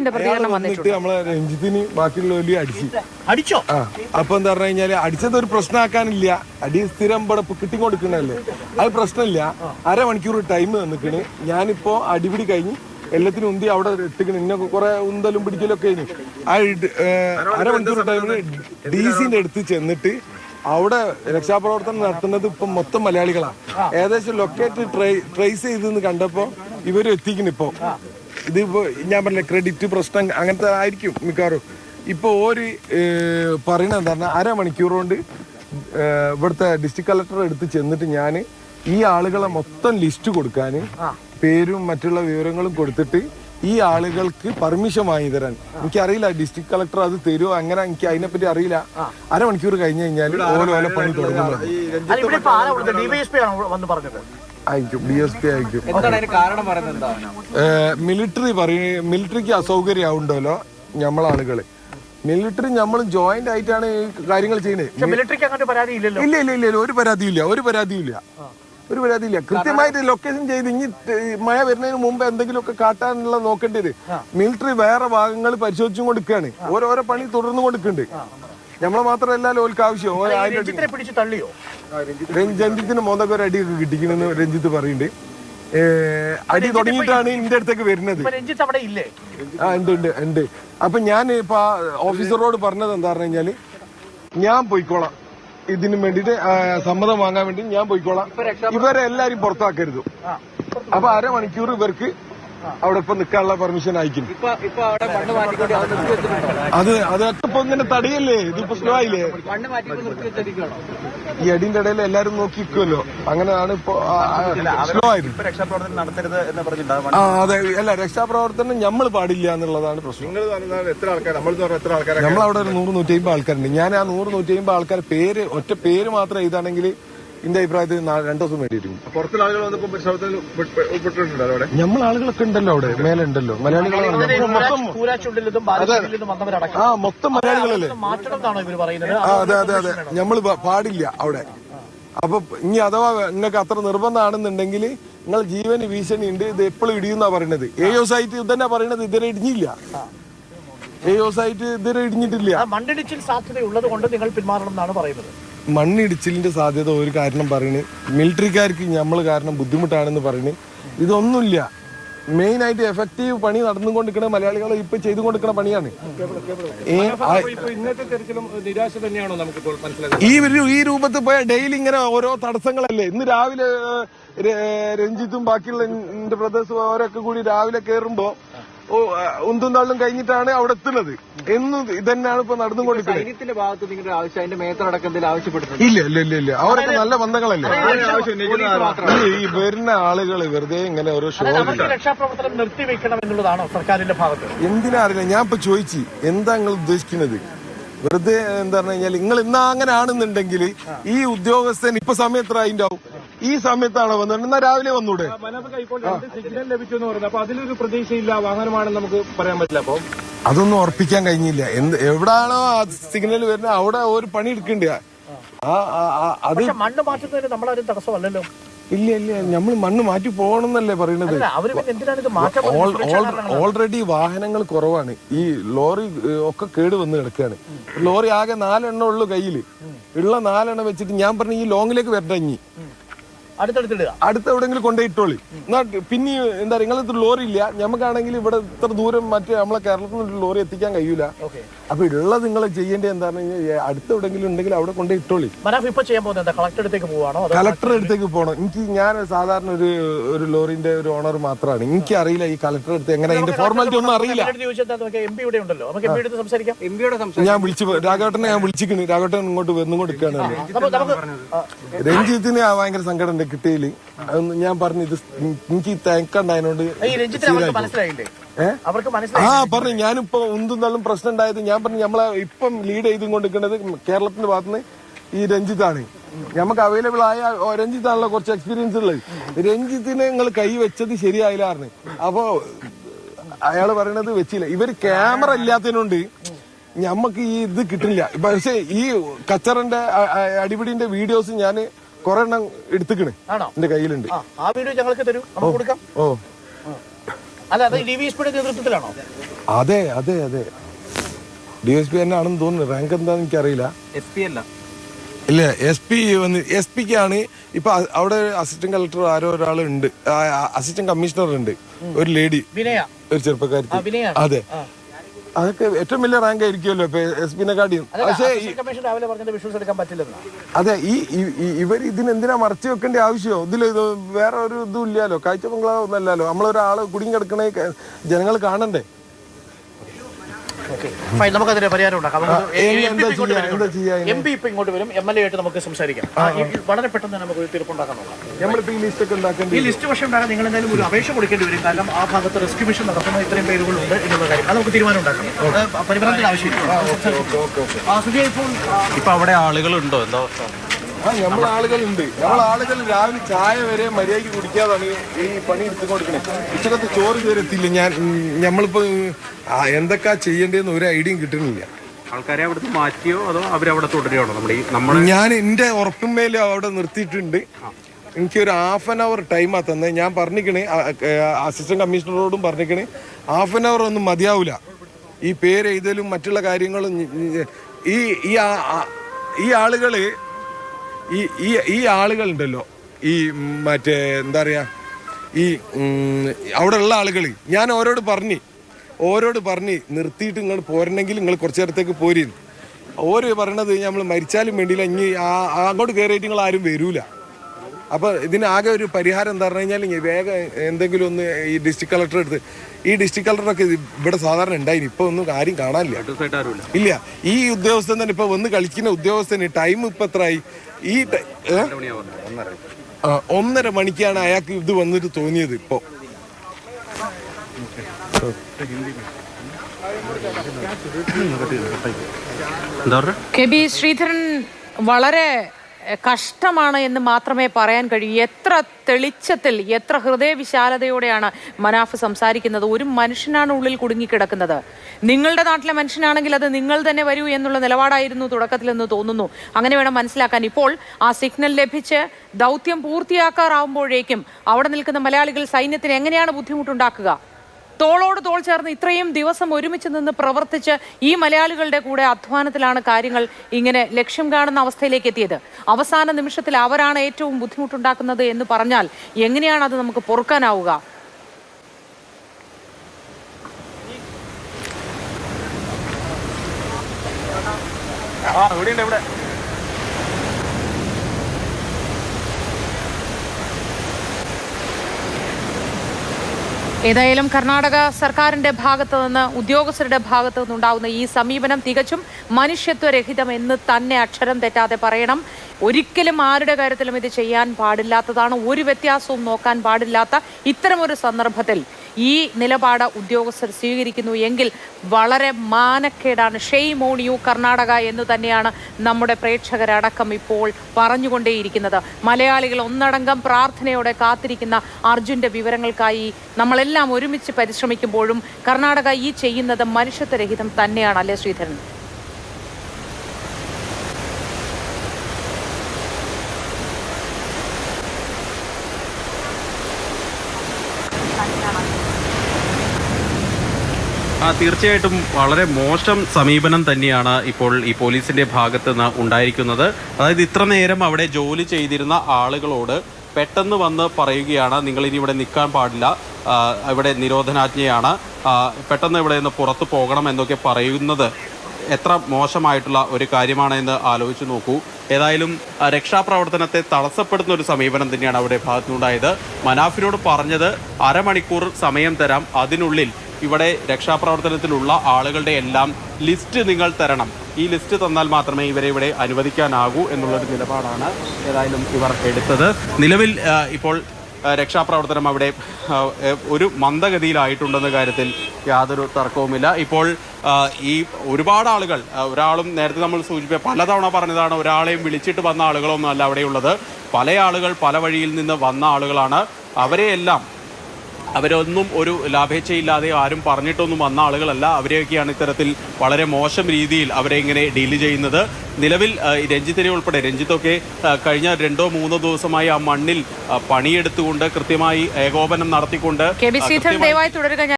പോലീസിന്റെ പ്രതികരണം വന്നിട്ടുണ്ട്. എന്നിട്ട് നമ്മളെ രഞ്ജിത്തിന് ബാക്കിയുള്ളവര് അടിച്ചു. അടിച്ചോ? ആ അപ്പൊ എന്താ പറഞ്ഞു കഴിഞ്ഞാൽ അടിച്ചത് ഒരു പ്രശ്നമാക്കാനില്ല. അടി സ്ഥിരം ഇവിടെ കിട്ടിക്കൊടുക്കണല്ലേ അത് പ്രശ്നമില്ല. അരമണിക്കൂർ ടൈം തന്നിക്കണ്. ഞാനിപ്പോ അടിപിടി കഴിഞ്ഞ് എല്ലാത്തിനും ഉന്തി അവിടെ ഇട്ടിക്കണ് ഇന്ന കുറെ ഉന്തലും പിടിക്കലും ഒക്കെ കഴിഞ്ഞു. ആ അരമണിക്കൂർ ടൈമിന് ഡി സിന്റെ അടുത്ത് ചെന്നിട്ട് അവിടെ രക്ഷാപ്രവർത്തനം നടത്തുന്നത് ഇപ്പൊ മൊത്തം മലയാളികളാണ് ഏകദേശം ലൊക്കേറ്റ് ട്രേസ് ചെയ്തെന്ന് കണ്ടപ്പോ ഇവർ എത്തിക്കുന്നു ഇപ്പൊ. ഇതിപ്പോ ഞാൻ പറഞ്ഞില്ല ക്രെഡിറ്റ് പ്രശ്നം അങ്ങനത്തെ ആയിരിക്കും മിക്കവാറും. ഇപ്പോൾ ഒരു പറയണത് എന്താ പറഞ്ഞാൽ അരമണിക്കൂർ കൊണ്ട് ഇവിടുത്തെ ഡിസ്ട്രിക്ട് കളക്ടർ എടുത്ത് ചെന്നിട്ട് ഞാൻ ഈ ആളുകളെ മൊത്തം ലിസ്റ്റ് കൊടുക്കാൻ പേരും മറ്റുള്ള വിവരങ്ങളും കൊടുത്തിട്ട് ഈ ആളുകൾക്ക് പെർമിഷൻ വാങ്ങി തരാൻ. എനിക്കറിയില്ല ഡിസ്ട്രിക്ട് കളക്ടർ അത് തരുമോ അങ്ങനെ എനിക്ക് അതിനെപ്പറ്റി അറിയില്ല. അരമണിക്കൂർ കഴിഞ്ഞു കഴിഞ്ഞാൽ ഓരോ ഓരോ പണി തുടങ്ങുന്നത് അയക്കും ഡി എസ് പി അയക്കും മിലിറ്ററി പറയും മിലിറ്ററിക്ക് അസൗകര്യം ആവുണ്ടല്ലോ നമ്മളാളുകൾ മിലിറ്ററി നമ്മൾ ജോയിന്റ് ആയിട്ടാണ് ഈ കാര്യങ്ങൾ ചെയ്യുന്നത്. മിലിറ്ററിക്ക് അങ്ങോട്ട് പരാതി ഇല്ലല്ലോ. ഇല്ല ഇല്ല ഇല്ല ഒരു പരാതിയില്ല ഒരു പരാതിയില്ല. ഒരു പരാതിയില്ല. കൃത്യമായിട്ട് ലൊക്കേഷൻ ചെയ്ത് ഇനി മഴ വരുന്നതിന് മുമ്പ് എന്തെങ്കിലുമൊക്കെ കാട്ടാനുള്ള നോക്കേണ്ടത് മിലിറ്ററി വേറെ ഭാഗങ്ങൾ പരിശോധിച്ചും കൊടുക്കുകയാണ് ഓരോരോ പണി തുടർന്നു കൊടുക്കുന്നുണ്ട് നമ്മളെ മാത്രമല്ല ഓൽക്ക് ആവശ്യം. ഓരോ ഈ ആയിരം അടി. രഞ്ജിത്തിനെ പിടിച്ച് തള്ളിയോ? രഞ്ജിത്തിന് മോന്തൊക്കെ ഒരു അടിയൊക്കെ കിട്ടിക്കണെന്ന് രഞ്ജിത്ത് പറയുന്നുണ്ട്. ഏ, അടി തുടങ്ങിയിട്ടാണ് ഇന്റെ അടുത്തേക്ക് വരുന്നത്. ഇപ്പൊ രഞ്ജിത്ത് അവിടെ ഇല്ലേ? ആ ഉണ്ട് ഉണ്ട് ഉണ്ട്. അപ്പൊ ഞാൻ ഇപ്പൊ ആ ഓഫീസറോട് പറഞ്ഞത് എന്താ പറഞ്ഞു കഴിഞ്ഞാൽ ഞാൻ പോയിക്കോളാം. ഇതിന് വേണ്ടിട്ട് ആ, സമ്മതം വാങ്ങാൻ വേണ്ടി ഞാൻ പോയിക്കോളാം. ഇവരെ എല്ലാരും പുറത്താക്കരുത്. അപ്പൊ അരമണിക്കൂർ ഇവർക്ക് അവിടെ ഇപ്പൊ നിൽക്കാനുള്ള പെർമിഷൻ അയക്കും ഇപ്പൊ ഇപ്പൊ അവിടെ മണ്ണ് മാറ്റിക്കൊണ്ട് അത് അത് അതൊക്കെ ഇപ്പൊ ഇങ്ങനെ തടയല്ലേ? ഇതിപ്പോ സ്ലോ ആയില്ലേ? ഈ അടിന്റെ ഇടയിൽ എല്ലാരും നോക്കി നിൽക്കുമല്ലോ അങ്ങനെയാണ് ഇപ്പൊ സ്ലോ ആയത്. രക്ഷാപ്രവർത്തനം നടത്തരുത് എന്ന് പറഞ്ഞിട്ടുണ്ടാവും ആ അതെ. അല്ല രക്ഷാപ്രവർത്തനം നമ്മൾ പാടില്ല എന്നുള്ളതാണ് പ്രശ്നം. എത്ര ആൾക്കാർ നമ്മൾ ഒരു നൂറ് നൂറ്റി അമ്പത് ആൾക്കാരുണ്ട്. ഞാൻ ആ നൂറ് നൂറ്റി അമ്പത് ആൾക്കാർ പേര് ഒറ്റ പേര് മാത്രം എഴുതാണെങ്കിൽ എന്റെ അഭിപ്രായത്തിൽ രണ്ടു ദിവസം വേണ്ടിയിരിക്കും. പുറത്തുള്ള ആളുകൾ വന്നപ്പോൾ അവിടെ? നമ്മൾ ആളുകളൊക്കെ ഉണ്ടല്ലോ അവിടെ മേലെ ഉണ്ടല്ലോ മലയാളികൾ ആ മൊത്തം മലയാളികളല്ലേ? അതെ അതെ അതെ നമ്മൾ പാടില്ല അവിടെ. അപ്പൊ ഇനി അഥവാ നിങ്ങൾക്ക് അത്ര നിർബന്ധമാണെന്നുണ്ടെങ്കിൽ നിങ്ങൾ ജീവന് ഭീഷണി ഉണ്ട് ഇത് എപ്പോഴും ഇടിയുന്നാ പറയണത്. ഏ സൈറ്റ് ഇതന്നെ പറയണത് ഇതുവരെ ഇടിഞ്ഞില്ല. ഏ സൈറ്റ് ഇതുവരെ ഇടിഞ്ഞിട്ടില്ല. മണ്ണിടിച്ചിൽ സാധ്യതയുള്ളത് കൊണ്ട് നിങ്ങൾ പിന്മാറണം എന്നാണ് പറയുന്നത്. മണ്ണിടിച്ചിലിന്റെ സാധ്യത ഒരു കാരണം പറയണ്. മിലിറ്ററിക്കാർക്ക് നമ്മൾ കാരണം ബുദ്ധിമുട്ടാണെന്ന് പറയണ്. ഇതൊന്നുമില്ല. മെയിൻ ആയിട്ട് എഫക്റ്റീവ് പണി നടന്നുകൊണ്ടിരിക്കുന്ന മലയാളികൾ ഇപ്പൊ ചെയ്തുകൊണ്ടിരിക്കുന്ന പണിയാണ്. ഈ ഒരു ഈ രൂപത്തിൽ പോയ ഡെയിലി ഇങ്ങനെ ഓരോ തടസ്സങ്ങളല്ലേ? ഇന്ന് രാവിലെ രഞ്ജിത്തും ബാക്കിയുള്ള എന്റെ ബ്രദേഴ്സും അവരൊക്കെ കൂടി രാവിലെ കയറുമ്പോ ഉന്തും തള്ളും കഴിഞ്ഞിട്ടാണ് അവിടെ എത്തുന്നത്. എന്നും ഇതന്നെയാണ് ഇപ്പൊ നടന്നുകൊണ്ടിരിക്കുന്നത്. സൈന്യത്തിന്റെ ഭാഗത്ത് നിങ്ങളുടെ ആവശ്യം അതിന്റെ മേത്തടക്കം എന്തെങ്കിലും ആവശ്യപ്പെട്ടിട്ടുണ്ട്? ഇല്ല ഇല്ല ഇല്ല ഇല്ല. അവരൊക്കെ നല്ല ബന്ധങ്ങളല്ലേ ഈ വരുന്ന ആളുകൾ വെറുതെ ഇങ്ങനെ ഓരോ ഷോ രക്ഷാപ്രവർത്തനം നിർത്തിവെക്കണം എന്നുള്ളതാണോ സർക്കാരിന്റെ ഭാഗത്ത്? എന്തിനാ അറിയില്ല. ഞാൻ ഇപ്പൊ ചോദിച്ചു എന്താ നിങ്ങൾ ഉദ്ദേശിക്കുന്നത്? വെറുതെ എന്താ പറഞ്ഞു കഴിഞ്ഞാൽ നിങ്ങൾ ഇന്ന് അങ്ങനെ ആണെന്നുണ്ടെങ്കിൽ ഈ ഉദ്യോഗസ്ഥൻ ഇപ്പൊ സമയത്ര അതിന്റെ ആവും ഈ സമയത്താണ് വന്നത്. എന്നാ രാവിലെ വന്നൂടെ? സിഗ്നൽ ലഭിച്ചു എന്ന് പറയുന്നത് അപ്പൊ അതിലൊരു പ്രതീക്ഷയില്ല വാഹനമാണെന്ന് നമുക്ക് പറയാൻ പറ്റില്ല. അപ്പൊ അതൊന്നും ഉറപ്പിക്കാൻ കഴിഞ്ഞില്ല. എന്ത് എവിടാണോ ആ സിഗ്നൽ വരുന്നത്? അവിടെ ഒരു പണി എടുക്കണ്ട. ആ ആ- ആ- അത് മണ്ണ് മാറ്റുന്നതിന് നമ്മളാരും തടസ്സമല്ലല്ലോ. ഇല്ല ഇല്ല. നമ്മൾ മണ്ണ് മാറ്റി പോകണമെന്നല്ലേ പറയണത്. ഓൾറെഡി വാഹനങ്ങൾ കുറവാണ്. ഈ ലോറി ഒക്കെ കേട് വന്ന് കിടക്കുകയാണ് ലോറി ആകെ നാലെണ്ണം ഉള്ളു കയ്യിൽ. ഉള്ള നാലെണ്ണം വെച്ചിട്ട് ഞാൻ പറഞ്ഞു ഈ ലോങ്ങിലേക്ക് വരട്ടെ ഇനി. അടുത്ത എവിടെയെങ്കിലും കൊണ്ടുപോയിട്ടോളി എന്നാ പിന്നെ എന്താ പറയുക നിങ്ങളിത്ര ലോറി ഇല്ല. ഞമ്മക്കാണെങ്കിൽ ഇവിടെ ഇത്ര ദൂരം മറ്റേ നമ്മളെ കേരളത്തിൽ നിന്ന് ലോറി എത്തിക്കാൻ കഴിയൂല. ഓക്കെ. അപ്പൊ ഉള്ളത് നിങ്ങൾ ചെയ്യേണ്ടത് എന്താണെന്ന് കഴിഞ്ഞാൽ അടുത്ത എവിടെങ്കിലും ഉണ്ടെങ്കിൽ അവിടെ കൊണ്ടുപോയിട്ടോളി ഇട്ടോളി. ഇപ്പൊ ചെയ്യാൻ പോകുന്നത് എന്താ? കളക്ടർ അടുത്തേക്ക് പോവാണോ? കളക്ടർ അടുത്തേക്ക് പോകണം എനിക്ക് ഞാൻ സാധാരണ ഒരു ഒരു ലോറിന്റെ ഒരു ഓണർ മാത്രമാണ്. എനിക്ക് അറിയില്ല ഈ കളക്ടർ അടുത്ത് എങ്ങനെ അതിന്റെ ഫോർമാലിറ്റി ഒന്നും അറിയില്ല. ഞാൻ വിളിച്ചു രാഘവട്ടനെ ഞാൻ വിളിച്ചിരിക്കുന്നു. രാഘവട്ടൻ ഇങ്ങോട്ട് വന്നുകൊണ്ട് രഞ്ജിത്തിന് ആ ഭയങ്കര സങ്കടം ഉണ്ട്. കിട്ടിയിൽ അതൊന്നും ഞാൻ പറഞ്ഞു ഇത് എനിക്ക് മനസ്സിലായില്ലേ? ആ പറഞ്ഞു ഞാനിപ്പോ ഉന്തുന്നാലും പ്രശ്നം ഉണ്ടായത് ഞാൻ പറഞ്ഞു നമ്മളെ ഇപ്പം ലീഡ് ചെയ്തും ചെയ്തുകൊണ്ടിരിക്കുന്നത് കേരളത്തിന്റെ ഭാഗത്തുനിന്ന് ഈ രഞ്ജിത്താണ്. നമുക്ക് അവൈലബിൾ ആയ രഞ്ജിത്ത് രഞ്ജിത്താണല്ലോ കുറച്ച് എക്സ്പീരിയൻസ് ഉള്ളത്. രഞ്ജിത്തിനെ നിങ്ങൾ കൈ വെച്ചത് ശരിയായില്ലായിരുന്നു അപ്പോ അയാൾ പറയണത് വെച്ചില്ല. ഇവർ ക്യാമറ ഇല്ലാത്തതിനോണ്ട് ഞമ്മക്ക് ഈ ഇത് കിട്ടില്ല പക്ഷെ ഈ കച്ചറിന്റെ അടിപിടിന്റെ വീഡിയോസ് ഞാൻ കുറെ എണ്ണം എടുത്തുക്കണ് ആണോ? എന്റെ കയ്യിലുണ്ട്. ആ ആ വീഡിയോ ഞങ്ങൾക്ക് തരൂ. നമുക്ക് കൊടുക്കാം. ഓ. അല്ല അത് ഡി വി എസ് പിയുടെ നേതൃത്വത്തിലാണോ? അതെ അതെ അതെ. ഡി എസ് പി തന്നെ ആണെന്ന് തോന്നുന്നു. റാങ്ക് എന്താണെന്ന് എനിക്കറിയില്ല. എസ് പി അല്ല. ഇല്ല എസ് പി വന്ന് എസ് പിക്കാണ് ഇപ്പൊ അ- അവിടെ അസിസ്റ്റന്റ് കളക്ടർ ആരോ ഒരാൾ ഉണ്ട്. അസിസ്റ്റന്റ് കമ്മീഷണർ ഉണ്ട്. ഒരു ലേഡി വിനയ. ഒരു ചെറുപ്പക്കാരി വിനയാണ്. അതെ. അതൊക്കെ ഏറ്റവും വലിയ റാങ്ക് ആയിരിക്കുമല്ലോ ഇപ്പൊ എസ് പിനെ കാട്ടിയും. പക്ഷേ അതെ ഈ ഇവർ ഇതിനെന്തിനാ മറച്ചു വെക്കേണ്ട ആവശ്യമോ? ഇതിൽ ഇത് വേറെ ഒരു ഇതും ഇല്ലല്ലോ. കാഴ്ച ബംഗ്ലാവ് ഒന്നല്ലല്ലോ. നമ്മളൊരാൾ കുടുങ്ങി കിടക്കണേ ജനങ്ങൾ കാണണ്ടേ? ഫൈൻ നമുക്കതിന് പരിഹാരം ഉണ്ടാക്കാം? എം പി ഇപ്പൊ ഇങ്ങോട്ട് വരും. എം എൽ എ ആയിട്ട് നമുക്ക് സംസാരിക്കാം. വളരെ പെട്ടെന്ന് തന്നെ നമുക്ക് ഒരു തീർപ്പുണ്ടാക്കാൻ നോക്കാം. ഈ ലിസ്റ്റ് ഒക്കെ ഉണ്ടാക്കേണ്ടി ഈ ലിസ്റ്റ് പക്ഷേ ഉണ്ടാകാൻ നിങ്ങൾ എന്തായാലും ഒരു അപേക്ഷ കൊടുക്കേണ്ടി വരും. കാരണം ആ ഭാഗത്ത് റെസ്ക്യൂ മിഷൻ നടത്തുന്ന ഇത്രയും പേരുകളുണ്ട് എന്നുള്ള കാര്യം. അത് നമുക്ക് തീരുമാനം ഉണ്ടാക്കാം. അത് പരിഭ്രാന്തിയുടെ ആവശ്യമില്ല. ഇപ്പോൾ ആ, ഇപ്പൊ അവിടെ ആളുകളുണ്ടോ? എന്താ ആ നമ്മൾ ആളുകളുണ്ട്. നമ്മൾ ആളുകൾ രാവിലെ ചായ വരെ മര്യാദയ്ക്ക് കുടിക്കാതാണ് ഈ പണി എടുത്തുകൊടുക്കണേ ഉച്ചക്കത്തെ ചോറ് ചേരത്തില്ല ഞാൻ നമ്മളിപ്പോ എന്തൊക്കെ ആ, ചെയ്യേണ്ടതെന്ന് ഒരു ഐഡിയയും കിട്ടുന്നില്ല ആൾക്കാരെ അവിടെ മാറ്റിയോ അതോ അവരവിടെ തുടരുകയാണോ നമ്മുടെ ഈ നമ്മുടെ ഞാൻ എന്റെ ഉറപ്പിന്മേൽ അവിടെ നിർത്തിയിട്ടുണ്ട്. എനിക്ക് ഒരു ഹാഫ് ആൻ അവർ ടൈമാ തന്നെ. ഞാൻ പറഞ്ഞിക്കണേ അസിസ്റ്റന്റ് കമ്മീഷണറോടും പറഞ്ഞിക്കണേ ഹാഫ് ആൻ അവർ ഒന്നും മതിയാവില്ല ഈ പേര് എഴുതലും മറ്റുള്ള കാര്യങ്ങളും ഈ ഈ ആ- ആ- ഈ ഈ ഈ ആളുകളുണ്ടല്ലോ. ഈ മറ്റേ എന്താ പറയുക ഈ അവിടെ ഉള്ള ആളുകൾ ഞാൻ ഓരോട് പറഞ്ഞു ഓരോട് പറഞ്ഞ് നിർത്തിയിട്ട് നിങ്ങൾ പോരണമെങ്കിൽ നിങ്ങൾ കുറച്ച് നേരത്തേക്ക് പോരിന്ന് ഓര് പറയണത് നമ്മൾ മരിച്ചാലും വേണ്ടിയില്ല ഇനി അങ്ങോട്ട് കയറിയിട്ട് നിങ്ങൾ ആരും വരൂല. അപ്പൊ ഇതിനാകെ ഒരു പരിഹാരം എന്താ പറഞ്ഞു കഴിഞ്ഞാൽ വേഗം എന്തെങ്കിലും ഒന്ന് ഈ ഡിസ്ട്രിക്ട് കളക്ടർ എടുത്ത് ഈ ഡിസ്ട്രിക്ട് കളക്ടറൊക്കെ ഇവിടെ സാധാരണ ഉണ്ടായി ഇപ്പൊ ഒന്നും ആരും കാണാനില്ല. ഇല്ല. ഈ ഉദ്യോഗസ്ഥൻ തന്നെ ഇപ്പൊ വന്ന് കളിക്കുന്ന ഉദ്യോഗസ്ഥന് ടൈം ഇപ്പൊ എത്രയായി ഈ ഒന്നര മണിക്കാണ് അയാൾക്ക് ഇത് വന്നിട്ട് തോന്നിയത് ഇപ്പൊ. കെ ബി ശ്രീധരൻ വളരെ കഷ്ടമാണ് എന്ന് മാത്രമേ പറയാൻ കഴിയൂ. എത്ര തെളിച്ചത്തിൽ എത്ര ഹൃദയവിശാലതയോടെയാണ് മനാഫ് സംസാരിക്കുന്നത്. ഒരു മനുഷ്യനാണ് ഉള്ളിൽ കുടുങ്ങിക്കിടക്കുന്നത്. നിങ്ങളുടെ നാട്ടിലെ മനുഷ്യനാണെങ്കിൽ അത് നിങ്ങൾ തന്നെ വരൂ എന്നുള്ള നിലപാടായിരുന്നു തുടക്കത്തിൽ എന്ന് തോന്നുന്നു. അങ്ങനെ വേണം മനസ്സിലാക്കാൻ. ഇപ്പോൾ ആ സിഗ്നൽ ലഭിച്ച് ദൗത്യം പൂർത്തിയാക്കാറാവുമ്പോഴേക്കും അവിടെ നിൽക്കുന്ന മലയാളികൾ സൈന്യത്തിന് എങ്ങനെയാണ് ബുദ്ധിമുട്ടുണ്ടാക്കുക? തോളോട് തോൾ ചേർന്ന് ഇത്രയും ദിവസം ഒരുമിച്ച് നിന്ന് പ്രവർത്തിച്ച് ഈ മലയാളികളുടെ കൂടെ അധ്വാനത്തിലാണ് കാര്യങ്ങൾ ഇങ്ങനെ ലക്ഷ്യം കാണുന്ന അവസ്ഥയിലേക്ക് എത്തിയത്. അവസാന നിമിഷത്തിൽ അവരാണ് ഏറ്റവും ബുദ്ധിമുട്ടുണ്ടാക്കുന്നത് എന്ന് പറഞ്ഞാൽ എങ്ങനെയാണ് അത് നമുക്ക് പൊറുക്കാനാവുക? ആ ഇവിടെ ഉണ്ട് ഇവിടെ. ഏതായാലും കർണാടക സർക്കാരിന്റെ ഭാഗത്തു നിന്ന് ഉദ്യോഗസ്ഥരുടെ ഭാഗത്തു നിന്നുണ്ടാവുന്ന ഈ സമീപനം തികച്ചും മനുഷ്യത്വരഹിതം എന്ന് തന്നെ അക്ഷരം തെറ്റാതെ പറയണം. ഒരിക്കലും ആരുടെ കാര്യത്തിലും ഇത് ചെയ്യാൻ പാടില്ലാത്തതാണ്. ഒരു വ്യത്യാസവും നോക്കാൻ പാടില്ലാത്ത ഇത്തരമൊരു സന്ദർഭത്തിൽ ഈ നിലപാട് ഉദ്യോഗസ്ഥർ സ്വീകരിക്കുന്നു എങ്കിൽ വളരെ മാനക്കേടാണ്. ഷെയ് യു കർണാടക എന്ന് തന്നെയാണ് നമ്മുടെ പ്രേക്ഷകരടക്കം ഇപ്പോൾ പറഞ്ഞുകൊണ്ടേയിരിക്കുന്നത്. മലയാളികൾ ഒന്നടങ്കം പ്രാർത്ഥനയോടെ കാത്തിരിക്കുന്ന അർജുന്റെ വിവരങ്ങൾക്കായി നമ്മളെല്ലാം ഒരുമിച്ച് പരിശ്രമിക്കുമ്പോഴും കർണാടക ഈ ചെയ്യുന്നത് മനുഷ്യത്വരഹിതം തന്നെയാണ് അല്ലേ ശ്രീധരൻ ആ തീർച്ചയായിട്ടും വളരെ മോശം സമീപനം തന്നെയാണ് ഇപ്പോൾ ഈ പോലീസിന്റെ ഭാഗത്ത് നിന്ന് ഉണ്ടായിരിക്കുന്നത്. അതായത് ഇത്ര നേരം അവിടെ ജോലി ചെയ്തിരുന്ന ആളുകളോട് പെട്ടെന്ന് വന്ന് പറയുകയാണ് നിങ്ങൾ ഇനി ഇവിടെ നിൽക്കാൻ പാടില്ല. ഇവിടെ നിരോധനാജ്ഞയാണ്. പെട്ടെന്ന് ഇവിടെ നിന്ന് പുറത്തു പോകണം എന്നൊക്കെ പറയുന്നത് എത്ര മോശമായിട്ടുള്ള ഒരു കാര്യമാണ് എന്ന് ആലോചിച്ച് നോക്കൂ. ഏതായാലും രക്ഷാപ്രവർത്തനത്തെ തടസ്സപ്പെടുത്തുന്ന ഒരു സമീപനം തന്നെയാണ് അവിടെ ഭാഗത്തുനിന്നുണ്ടായത്. മനാഫിനോട് പറഞ്ഞത് അരമണിക്കൂർ സമയം തരാം. അതിനുള്ളിൽ ഇവിടെ രക്ഷാപ്രവർത്തനത്തിലുള്ള ആളുകളുടെ എല്ലാം ലിസ്റ്റ് നിങ്ങൾ തരണം. ഈ ലിസ്റ്റ് തന്നാൽ മാത്രമേ ഇവരെ ഇവിടെ അനുവദിക്കാനാകൂ എന്നുള്ളൊരു നിലപാടാണ് ഏതായാലും ഇവർ എടുത്തത്. നിലവിൽ ഇപ്പോൾ രക്ഷാപ്രവർത്തനം അവിടെ ഒരു മന്ദഗതിയിലായിട്ടുണ്ടെന്ന കാര്യത്തിൽ യാതൊരു തർക്കവുമില്ല. ഇപ്പോൾ ഈ ഒരുപാട് ആളുകൾ ഒരാളും നേരത്തെ നമ്മൾ സൂചിപ്പിച്ച പലതവണ പറഞ്ഞതാണ് ഒരാളെയും വിളിച്ചിട്ട് വന്ന ആളുകളൊന്നും അല്ല അവിടെയുള്ളത്. പല ആളുകൾ പല വഴിയിൽ നിന്ന് വന്ന ആളുകളാണ്. അവരെയെല്ലാം അവരൊന്നും ഒരു ലാഭേച്ഛയില്ലാതെ ആരും പറഞ്ഞിട്ടൊന്നും വന്ന ആളുകളല്ല. അവരെയൊക്കെയാണ് ഇത്തരത്തിൽ വളരെ മോശം രീതിയിൽ അവരെ ഇങ്ങനെ ഡീൽ ചെയ്യുന്നത്. നിലവിൽ രഞ്ജിത്തിനെ ഉൾപ്പെടെ രഞ്ജിത്തൊക്കെ കഴിഞ്ഞ രണ്ടോ മൂന്നോ ദിവസമായി ആ മണ്ണിൽ പണിയെടുത്തുകൊണ്ട് കൃത്യമായി ഏകോപനം നടത്തിക്കൊണ്ട് ദയവായി തുടരുക.